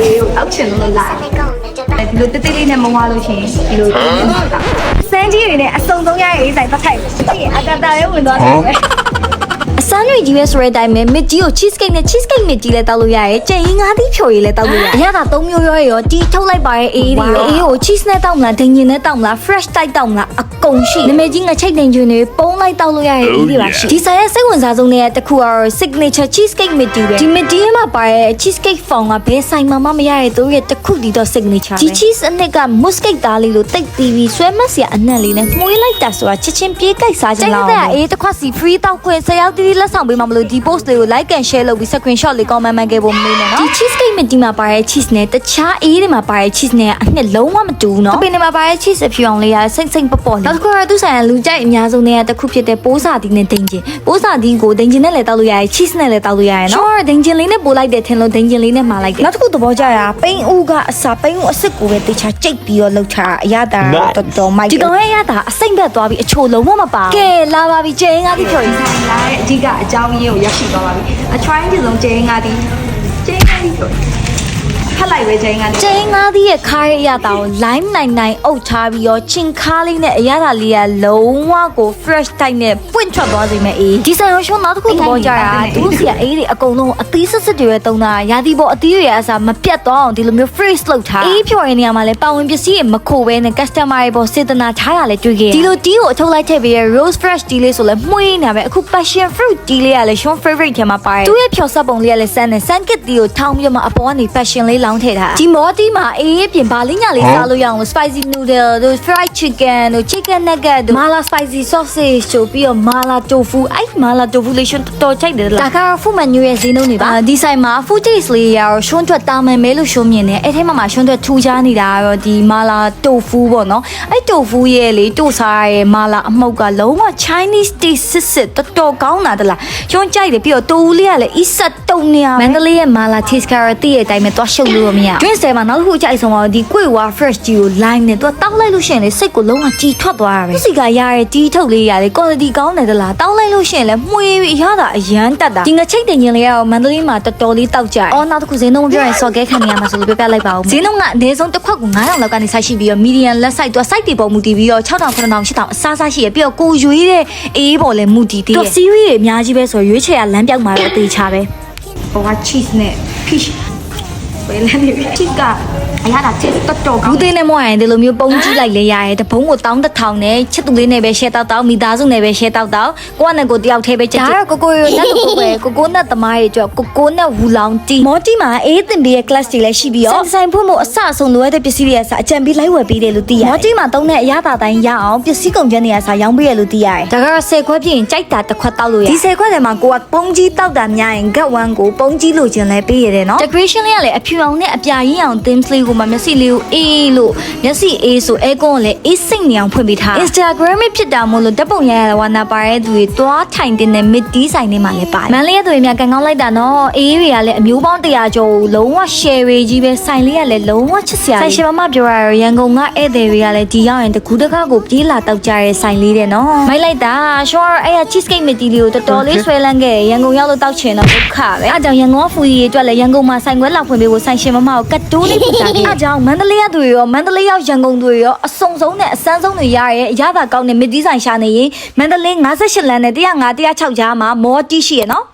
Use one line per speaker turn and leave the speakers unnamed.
အေးကိုအောက်ချင်လို့လာဒီလိုတိတ်တိတ်လေးနဲ့မဝါလို့ရှိရင်ဒီလိုစမ်းကြီးတွေနဲ့အစုံဆုံးရရဲ့အေးဆိုင်ပတ်ထိုက်ပြီးအကတာရဲဝင်သွားတယ်ပဲ
အစမ်းတွေကြီးပဲဆိုတဲ့အတိုင်းပဲမစ်ကြီးကို cheesecake နဲ့ cheesecake မစ်ကြီးလည်းတောက်လို့ရတယ်ကြက်ရင်းငါးသီးဖြိုရည်လည်းတောက်လို့ရတယ်အရသာသုံးမျိုးရောရောတီးထုတ်လိုက်ပါရဲ့အေးတွေရောအေးကို cheese နဲ့တောက်မလားဒင်ဂျင်နဲ့တောက်မလား fresh တိုက်တောက်မလားအကုန်ရှိနမေကြီးငချိတ်ဒင်ဂျင်တွေပုံးလိုက်တောက်လို့ရရဲ့အေးတွေပါရှိဒီဆိုင်ရဲ့စိတ်ဝင်စားဆုံးတဲ့တစ်ခုကတော့ signature cheesecake မစ်ကြီးပဲဒီမစ်ကြီးမှာပါရဲ့ cheesecake form ကဘယ်ဆိုင်မှာမှမရရဲ့သူတို့ရဲ့တစ်ခုတည်းတော့ signature ဒီ cheese အနှစ်က mousse cake သားလေးလိုတိတ်တီးပြီးဆွဲမက်စရာအနံ့လေးနဲ့မှုေးလိုက်တာဆိုတာချက်ချင်းပြေးကြိုက်စားကြလားကျန်တဲ့အေးတစ်ခွက်စီ free တောက်ခွင့်ဆယ်ယောက်တီးတီးလက်ဆောင်ပေးမှမလို့ဒီ post လေးကို like and share လုပ်ပြီး screenshot လေး comment မှန်ခဲ့ဖို့မမေ့နဲ့နော်ဒီ cheese cake မတီမှာပါတဲ့ cheese နဲ့တခြားအေးတွေမှာပါတဲ့ cheese နဲ့အနှစ်လုံးဝမတူဘူးနော်အပင်တွေမှာပါတဲ့ cheese အဖြူအောင်လေးကစိမ့်စိမ့်ပပေါ့လေးနောက်တစ်ခုကတော့သူဆိုင်ကလူကြိုက်အများဆုံးတွေကတစ်ခုဖြစ်တဲ့ပိုးစာတီးနဲ့ဒိန်ဂျင်ပိုးစာတီးကိုဒိန်ဂျင်နဲ့လည်းတောက်လို့ရတယ် cheese နဲ့လည်းတောက်လို့ရတယ်နော် sure ဒိန်ဂျင်လေးနဲ့ပို့လိုက်တယ်ထင်လို့ဒိန်ဂျင်လေးနဲ့မှာလိုက်တယ်နောက်တစ်ခုသဘောကျတာပိန်းဦးကအစာပိန်းဦးအစ်စ်ကိုပဲတေချာကြိတ်ပြီးတော့လှုပ်ချတာအရသာတော်တော်မိုက်တယ်ဒီကောင်ရဲ့အရသာအစိမ့် ဘက်သွားပြီးအချိုလုံးဝမပါကဲလာပါပြီကျင်းကားပြီးဖြော်ရည်
ဆိုင်လာတဲ့အဓိကအကြောင်းရင်းကိုရရှိသွားပါပြီအ try ကြည့်ဆုံးကျင်းငါဒီကျင်းငါဒီဆို ဖတ်လိုက်ပဲကျင်းငါဒီ
ကျင်းငါးသီးရဲ့ခါရရတာကို lime နိုင်နိုင်အုပ်ထားပြီးတော့ချင်းခါလေးနဲ့အရသာလေးကလုံးဝကို fresh type နဲ့ပွင့်ထွက်သွားစေမယ်အေးဒီဆိုင်ရောရှုံးနောက်တစ်ခုသဘောကျတာသူတို့စီကအေးတွေအကုန်လုံးအသီးစစ်စစ်တွေပဲတုံးတာရာသီပေါ်အသီးတွေအစားမပြတ်သွားအောင်ဒီလိုမျိုး freeze လုပ်ထားအေးဖြော်ရတဲ့နေရာမှာလည်းပါဝင်ပစ္စည်းတွေမခိုပဲနဲ့ customer တွေပေါ်စေတနာထားတာလည်းတွေ့ခဲ့ဒီလိုတီးကိုအထုတ်လိုက်ထည့်ပြီးရ rose fresh tea လေးဆိုလည်းမှုေးနေပဲအခု passion fruit tea လေးကလည်း Sean favorite ထဲမှာပါတယ်သူ့ရဲ့ဖြော်ဆက်ပုံလေးကလည်းစမ်းတယ် sun kit tea ကိုထောင်းပြီးမှအပေါ်ကနေ passion လေးလောင်းထည့်ထားဒီမော်တီမှာအေးပြင်ပါလိညာလေးစားလို့ရအောင်လို့ spicy noodle တို့ fried chicken တို့ chicken nugget တို့ mala spicy sausage တို့ပြီးတော့ mala tofu အဲ့ mala tofu လေးရှင်တော်တော်ချိုက်တယ်လားဒါကတော့ food menu ရဲ့ဈေးနှုန်းတွေပါဒီဆိုင်မှာ food taste လေးရတော့ရှွန်းထွက်တာမန်မဲလို့ရှုံးမြင်တယ်အဲ့ထဲမှာမှရှွန်းထွက်ထူးခြားနေတာကတော့ဒီ mala tofu ပေါ့နော်အဲ့ tofu ရဲ့လေတို့စားရဲ့ mala အမှုတ်ကလုံးဝ Chinese taste စစ်စစ်တော်တော်ကောင်းတာတလားရှုံးကြိုက်တယ်ပြီးတော့တိုးလေးကလည်းအစ်ဆက်တုံနေရမန္တလေးရဲ့ mala taste ကတော့တည့်ရဲ့အတိုင်းပဲသွားရှုပ်လို့မရ drink ဆယ်မှာနောက်တစ်ခုအကြိုက်ဆုံးကတော့ဒီကွေဝါ fresh tea ကို line နဲ့သူကတောက်လိုက်လို့ရှိရင်လေစိတ်ကိုလုံးဝကြည်ထွက်သွားတာပဲစီကရတဲ့တီးထုတ်လေးရလေ quality ကောင်းတယ်တလားတောက်လိုက်လို့ရှိရင်လေမှုေးပြီးရတာအရန်တက်တာဒီငချိတ်တင်ရင်လေးကတော့မန္တလေးမှာတော်တော်လေးတောက်ကြတယ်အော်နောက်တစ်ခုဈေးနှုန်းပြောရင်စော်ကဲခံနေရမှာဆိုလို့ပြပြလိုက်ပါဦးဈေးနှုန်းကအနည်းဆုံးတစ်ခွက်ကို9000လောက်ကနေဆိုင်ရှိပြီးတော့ medium လက် site သူက site တွေပေါ်မူတည်ပြီးတော့6000 9000 8000အစားစားရှိရပြီးတော့ကိုရွေးတဲ့အေးပေါ်လည်းမူတည်သေးတယ် series တွေအများကြီးပဲဆိုရွေးချယ်ရလမ်းပြောက်မှာတော့အသေးချပဲ
ဟိုက cheese နဲ့ fish ပဲလဲနေပြီ cheese ကအရသာ cheese တော်တော်ကော
ဘူး
င်း
သေးနဲ့မဟုတ်ရင်ဒီလိုမျိုးပုံကြီးလိုက်လဲရတယ်တပုံးကိုတောင်းတစ်ထောင်နဲ့ချစ်သူလေးနဲ့ပဲ share တောက်တောက်မိသားစုနဲ့ပဲ share တောက်တောက်ကိုကနဲ့ကိုတယောက်တည်းပဲချက်ချက်ဒါကတော့ကိုကိုရိုနဲ့ကိုပဲကိုကိုနဲ့သမားတွေအတွက်ကိုကိုနဲ့ဝူလောင်တီမော်တီမှာအေးတင်ပေးရဲ့ class တွေလည်းရှိပြီးတော့ဆိုင်ဖို့မို့အဆအဆုံးလိုအပ်တဲ့ပစ္စည်းတွေအစားအကြံပေးလိုက်ဝယ်ပေးတယ်လို့သိရတယ်မော်တီမှာတုံးတဲ့အရသာတိုင်းရအောင်ပစ္စည်းကုန်ကျန်းတွေအစားရောင်းပေးရလို့သိရတယ်ဒါကတော့10ခွက်ပြည့်ရင်ကြိုက်တာတစ်ခွက်တောက်လို့ရတယ်ဒီ10ခွက်ထဲမှာကိုကပုံကြီးတောက်တာများရင် gut one ကိုပုံကြီးလို့ခြင်းလဲပေးရတယ်နော် decoration လေးကလည်းအဖြူအောင်နဲ့အပြာရင်းအောင် theme လေးကိုမှမျက်စိလေးကိုအေးလို့မျက်စိအေးဆိုအဲကွန်ကိုလည်းအေးစိတ်နေအောင်ဖွင့်ပေးထား Instagram ဖြစ်တာမို့လို့ဓာတ်ပုံရရဝါနာပါတဲ့သူတွေတွားထိုင်တင်တဲ့ mid tea ဆိုင်တွေမှာလည်းပါတယ်မန်လေးရဲ့သူတွေများကန်ကောင်းလိုက်တာနော်အေးတွေကလည်းအမျိုးပေါင်း100ကျော်ကိုလုံးဝ share တွေကြီးပဲဆိုင်လေးကလည်းလုံးဝချစ်စရာဆိုင်ရှင်မမပြောရရရန်ကုန်ကဧည့်သည်တွေကလည်းဒီရောက်ရင်တကူးတကားကိုပြေးလာတောက်ကြတဲ့ဆိုင်လေးတဲ့နော်မိုက်လိုက်တာရှောအဲ့ရ cheesecake မတီလေးကိုတော်တော်လေးဆွဲလန်းခဲ့ရန်ကုန်ရောက်လို့တောက်ချင်တော့ဒုက္ခပဲအဲကြောင့်ရန်ကုန်ကဖူကြီးတွေအတွက်လည်းရန်ကုန်မှာဆိုင်ခွဲလောက်ဖွင့်ပေးဖို့ဆိုင်ရှင်မမကိုကတ်တိုးလေးပို့တာခဲ့အဲကြောင့်မန္တလေးကသူတွေရောမန္တလေးရောက်ရန်ကုန်သူတွေရောအစုံဆုံးနဲ့အစမ်းဆုံးတွေရရဲအရသာကောင်းတဲ့မစ်တီးဆိုင်ရှာနေရင်မန္တလေး58လမ်းနဲ့105 106ကြားမှာမော်တီရှိရနော်